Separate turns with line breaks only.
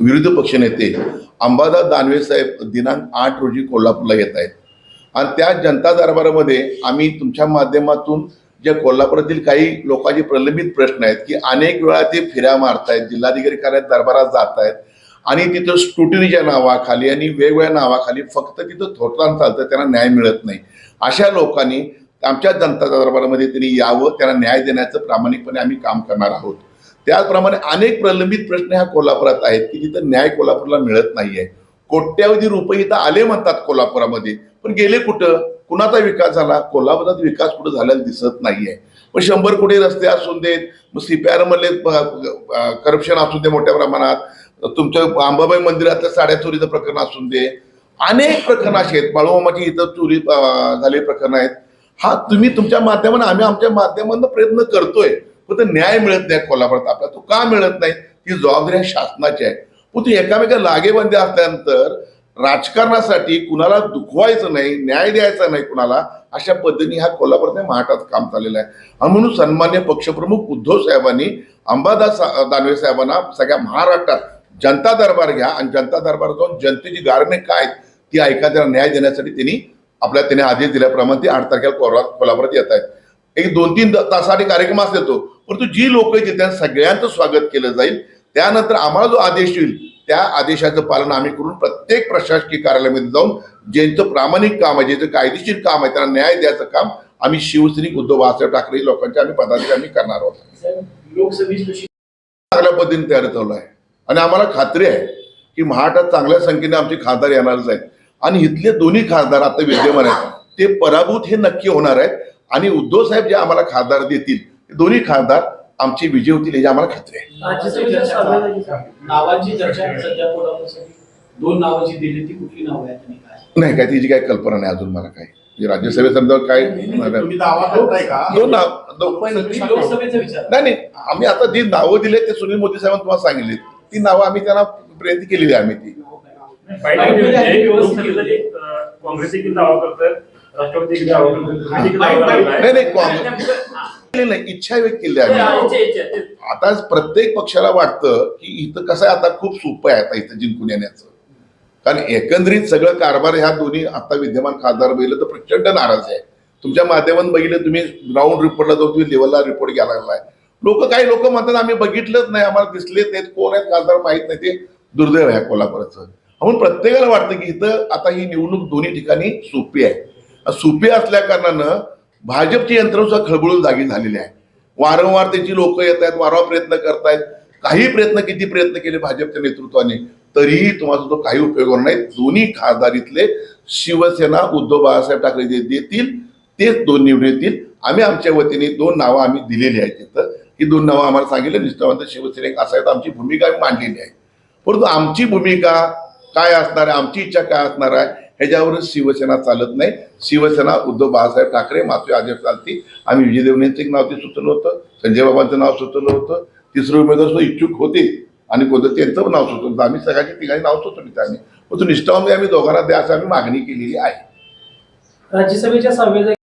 विरोधी पक्षनेते अंबादास दानवे साहेब दिनांक आठ रोजी कोल्हापूरला येत आहेत. आणि त्या जनता दरबारामध्ये आम्ही तुमच्या माध्यमातून जे कोल्हापुरातील काही लोकांचे प्रलंबित प्रश्न आहेत की अनेक वेळा ते फिऱ्या मारतायत जिल्हाधिकारी कार्यालयात दरबारात जात आहेत आणि तिथं स्टुटनीच्या नावाखाली आणि वेगवेगळ्या नावाखाली फक्त तिथं थोटलान चालतं त्यांना न्याय मिळत नाही. अशा लोकांनी आमच्या जनता दरबारामध्ये त्यांनी यावं त्यांना न्याय देण्याचं प्रामाणिकपणे आम्ही काम करणार आहोत. त्याचप्रमाणे अनेक प्रलंबित प्रश्न ह्या कोल्हापुरात आहेत की जिथं न्याय कोल्हापूरला मिळत नाहीये. कोट्यावधी रुपये इथं आले म्हणतात कोल्हापुरामध्ये पण गेले कुठं? कुणाचा विकास झाला? कोल्हापुरात विकास कुठं झालेला दिसत नाहीये. पण शंभर कोटी रस्ते असून देत मग सीपीआर मधले करप्शन असू दे मोठ्या प्रमाणात तुमचं अंबाबाई मंदिरातल्या साड्या चोरीचं प्रकरण असून दे अनेक प्रकरण असे आहेत. बाळूमामाची इथं चोरी झालेली प्रकरणं प्रकरण आहेत. हा तुम्ही तुमच्या माध्यमाने आम्ही आमच्या माध्यमातून प्रयत्न करतोय. फक्त न्याय मिळत नाही कोल्हापुरात आपल्याला तो का मिळत नाही? ती जबाबदारी शासनाची आहे. पण ती एकामेका लागेबंदी असल्यानंतर राजकारणासाठी कुणाला दुखवायचं नाही न्याय द्यायचा नाही कुणाला अशा पद्धतीने ह्या कोल्हापूरने महाटात काम चाललेलं आहे. आणि म्हणून सन्मान्य पक्षप्रमुख उद्धव साहेबांनी अंबादास दानवे साहेबांना सगळ्या महाराष्ट्रात जनता दरबार घ्या आणि जनता दरबार जाऊन जनतेची गारणे काय आहेत ती ऐका त्याला न्याय देण्यासाठी त्यांनी आपल्या त्याने आदेश दिल्याप्रमाणे ती आठ तारखेला कोल्हापुरात येत आहेत. एक दोन तीन तासाठी कार्यक्रम असतो तो. परंतु जी लोक येते त्यांना सगळ्यांचं स्वागत केलं जाईल. त्यानंतर आम्हाला जो आदेश येईल त्या आदेशाचं पालन आम्ही करून प्रत्येक प्रशासकीय कार्यालयामध्ये जाऊन ज्यांचं प्रामाणिक काम आहे ज्यांचं कायदेशीर काम आहे त्यांना न्याय द्यायचं काम आम्ही शिवसैनिक उद्धव बाळासाहेब ठाकरे लोकांच्या आम्ही पदाधिकारी आम्ही करणार आहोत.
लोकसभेची
चांगल्या पद्धतीने तयार चालू आहे. आणि आम्हाला खात्री आहे की महाराष्ट्रात चांगल्या संख्येने आमचे खासदार येणारच आहेत. आणि इथले दोन्ही खासदार आता विद्यमान आहेत. ते पराभूत हे नक्की होणार आहेत. आणि उद्धव साहेब जे आम्हाला खासदार देतील ते दोन्ही खासदार आमचे विजय होतील याची आम्हाला खात्री आहे
नावांची दोन दिली ती कुठली नावं काय
नाही काय तिची काही कल्पना नाही अजून मला काय म्हणजे राज्यसभेसंदर्भात काय
तुम्ही दावा करताय का
दोन नाव दो-
पण मी लोकसभेचा विचार
नाही नाही आम्ही आता जी नावं दिली ते सुनील मोदी साहेबांनी तुम्हाला सांगितली ती नावं आम्ही त्यांना प्रयत्न केलेली आहे आम्ही ती
म्हणजे काँग्रेस देखील दावा करतात
नाही नाही काँग्रेस केलेली नाही इच्छा व्यक्त केली आम्ही. आता प्रत्येक पक्षाला वाटतं की इथं कसं आहे आता खूप सोपं आहे आता इथं जिंकून येण्याचं. कारण एकंदरीत सगळं कारभार ह्या दोन्ही आता विद्यमान खासदार बघितलं तर प्रचंड नाराज आहे. तुमच्या माध्यमातून बघितलं तुम्ही ग्राउंड रिपोर्टला जाऊन तुम्ही लेवलला रिपोर्ट घ्यायला लागलाय. लोक काही लोक म्हणतात आम्ही बघितलंच नाही आम्हाला दिसलेच नाहीत कोण आहेत खासदार माहीत नाही. ते दुर्दैव आहे कोल्हापुराचं. म्हणून प्रत्येकाला वाटतं की इथं आता ही निवडणूक दोन्ही ठिकाणी सोपी आहे. सोपी असल्या कारणानं भाजपची यंत्रणा खळबळून जागी झालेली आहे. वारंवार त्याची लोक येत आहेत वारंवार प्रयत्न करतायत. काही प्रयत्न किती प्रयत्न केले भाजपच्या नेतृत्वाने तरीही तुम्हाला तो काही उपयोग होणार नाही दोन्ही खासदारीतले शिवसेना उद्धव बाळासाहेब ठाकरे जे देतील तेच दोन निवडून येतील. आम्ही आमच्या वतीने दोन नावं आम्ही दिलेली आहेत तिथं. ही दोन नावं आम्हाला सांगितलं निष्ठावंत शिवसैनिक असायचं आमची भूमिका आम्ही मांडलेली आहे. परंतु आमची भूमिका काय असणार आहे आमची इच्छा काय असणार आहे ह्याच्यावरच शिवसेना चालत नाही. शिवसेना उद्धव बाळासाहेब ठाकरे मातृ आदेश चालती. आम्ही विजय देवणेंचं एक नाव ते सुचवलं होतं. संजय बाबांचं नाव सुचवलं होतं. तिसरं उमेदवार सुद्धा इच्छुक होते. आणि कोणतं त्यांचं नाव सुचवलं होतं. आम्ही सगळ्याच्या ठिकाणी नाव सुचवली आम्ही. तो निष्ठावंत आम्ही दोघांना द्या असं आम्ही मागणी केलेली आहे.
राज्यसभेच्या सभेला